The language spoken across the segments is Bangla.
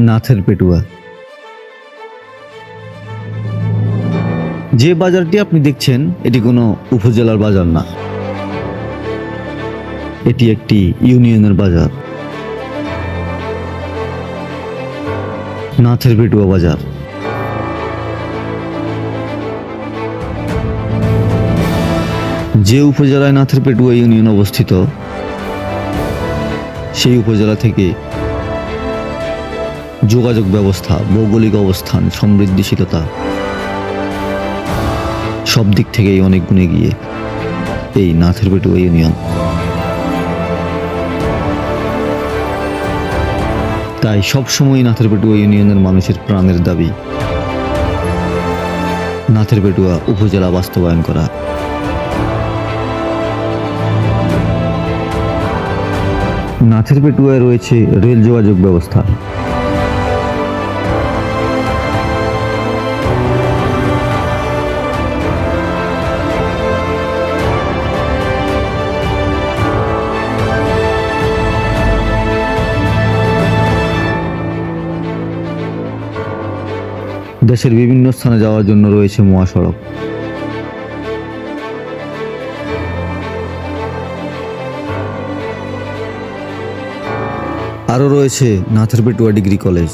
নাথের পেটুয়া। যে বাজারটি আপনি দেখছেন, এটি কোনো উপজেলার বাজার না। এটি একটি ইউনিয়নের বাজার। নাথের পেটুয়া বাজার। যে উপজেলায় নাথের পেটুয়া ইউনিয়ন অবস্থিত, সেই উপজেলা থেকে যোগাযোগ ব্যবস্থা, ভৌগোলিক অবস্থান, সমৃদ্ধিশীলতা, সব দিক থেকেই অনেক গুণে গিয়ে এই নাথের পেটুয়া ইউনিয়ন। তাই সবসময় নাথের পেটুয়া ইউনিয়নের মানুষের প্রাণের দাবি নাথের পেটুয়া উপজেলা বাস্তবায়ন করা। নাথের পেটুয়ায় রয়েছে রেল যোগাযোগ ব্যবস্থা। দেশের বিভিন্ন স্থানে যাওয়ার জন্য রয়েছে মহাসড়ক। আরও রয়েছে নাথের পেটুয়া ডিগ্রি কলেজ।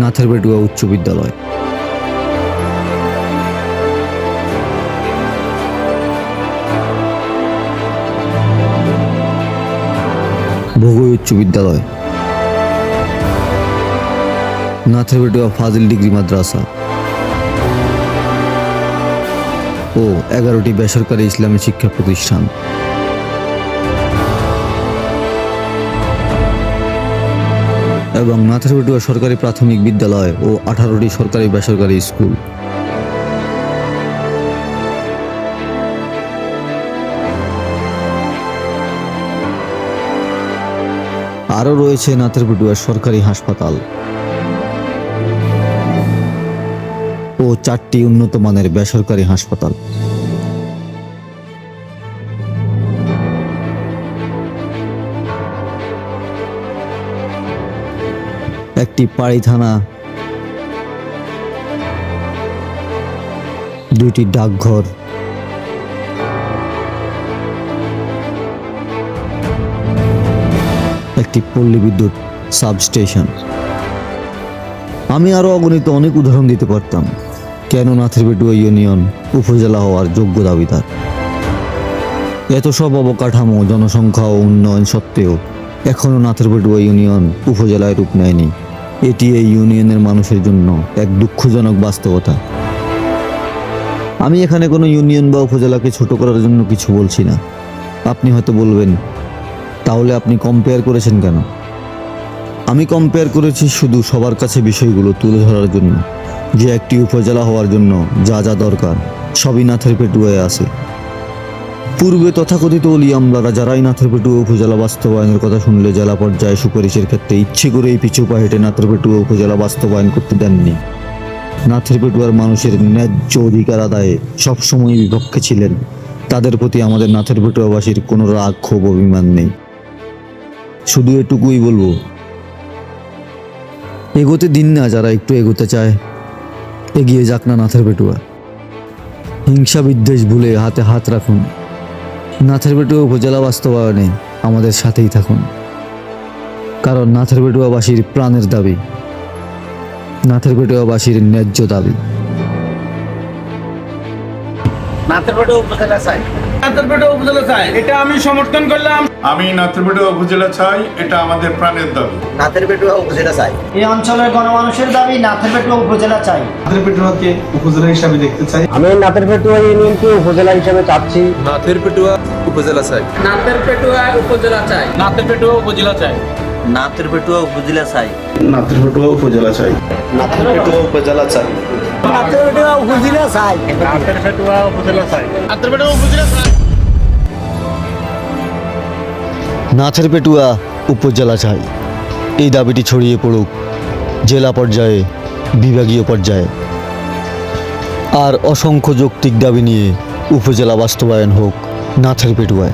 নাথের পেটুয়া উচ্চ বিদ্যালয়। ভোগই উচ্চ বিদ্যালয়। নাথের পেটুয়া ফাজিল ডিগ্রি মাদ্রাসা। ও এগারোটি বেসরকারি ইসলামী শিক্ষা প্রতিষ্ঠান। এবং নাথারবেটুয়া সরকারি প্রাথমিক বিদ্যালয় ও আঠারোটি সরকারি বেসরকারি স্কুল। আরও রয়েছে নাথেরপেটুয়া সরকারি হাসপাতাল। ও চারটি উন্নত মানের বেসরকারি হাসপাতাল। একটি পাড়ি থানা। দুইটি ডাকঘর। একটি পল্লী বিদ্যুৎ সাবস্টেশন। আমি আরও অগণিত অনেক উদাহরণ দিতে পারতাম। কেন নাথেরবেটুয়া ইউনিয়ন উপজেলা হওয়ার যোগ্য দাবিদার? এত সব অবকাঠামো, জনসংখ্যা ও উন্নয়ন সত্ত্বেও এখনও নাথেরবেটুয়া ইউনিয়ন উপজেলায় রূপ নেয়নি। এটি এই ইউনিয়নের মানুষের জন্য এক দুঃখজনক বাস্তবতা। আমি এখানে কোনো ইউনিয়ন বা উপজেলাকে ছোট করার জন্য কিছু বলছি না। আপনি হয়তো বলবেন তাহলে আপনি কম্পেয়ার করেছেন কেন? আমি কম্পেয়ার করেছি শুধু সবার কাছে বিষয়গুলো তুলে ধরার জন্য, যে একটি উপজেলা হওয়ার জন্য যা যা দরকার সবই নাথের পেটুয়ায় আছে। পূর্বে তথাকথিত অলি আমলারা যারাই নাথের পেটুয়া উপজেলা বাস্তবায়নের কথা শুনলে জেলা পর্যায়ে সুপারিশের ক্ষেত্রে ইচ্ছে করেই পিছু পা হেঁটে নাথের পেটুয়া উপজেলা বাস্তবায়ন করতে দেননি। নাথের পেটুয়ার মানুষের ন্যায্য অধিকার আদায়ে সবসময় বিপক্ষে ছিলেন। তাদের প্রতি আমাদের নাথের পেটুয়াবাসীর কোনো রাগ, ক্ষোভ, অভিমান নেই। শুধু এটুকুই বলব। এগোতে দিন না যারা একটু এগোতে চায়। এগিয়ে যাক না নাথের পেটুয়া। হিংসা বিদ্বেষ ভুলে হাতে হাত রাখুন। নাথের পেটুয়া উপজেলা বাস্তবায়নে আমাদের সাথেই থাকুন। কারণ নাথের পেটুয়াবাসীর প্রাণের দাবি। নাথের পেটুয়াবাসীর ন্যায্য দাবি। চাই নাথেরপেটা উপজেলা এটা আমি সমর্থন করলাম আমি নাথরবেটা উপজেলা চাই এটা আমাদের প্রাণের দাবি নাথেরপেটুয়া উপজেলা চাই এই অঞ্চলের গণমানুষের দাবি নাথেরপেটুয়া উপজেলা চাই আমাদের উপজেলা হিসাবে দেখতে চাই আমি নাতেরপেটুয়া ইউনিয়নকে উপজেলা হিসেবে চাচ্ছি নাথের পেটুয়া উপজেলা চাই নাথেরপেটুয়া উপজেলা চাই নাথেরপেটুয়া উপজেলা চাই নাথেরপেটুয়া উপজেলা চাই নাথরপেটুয়া উপজেলা চাই নাথেরপেটুয়া উপজেলা চাই। নাথেরপেটুয়া উপজেলা চাই। নাথেরপেটুয়া উপজেলা চাই। নাথের পেটুয়া উপজেলা চাই এই দাবিটি ছড়িয়ে পড়ুক জেলা পর্যায়ে বিভাগীয় পর্যায়ে। আর অসংখ্য যৌক্তিক দাবি নিয়ে উপজেলা বাস্তবায়ন হোক নাথের পেটুয়ায়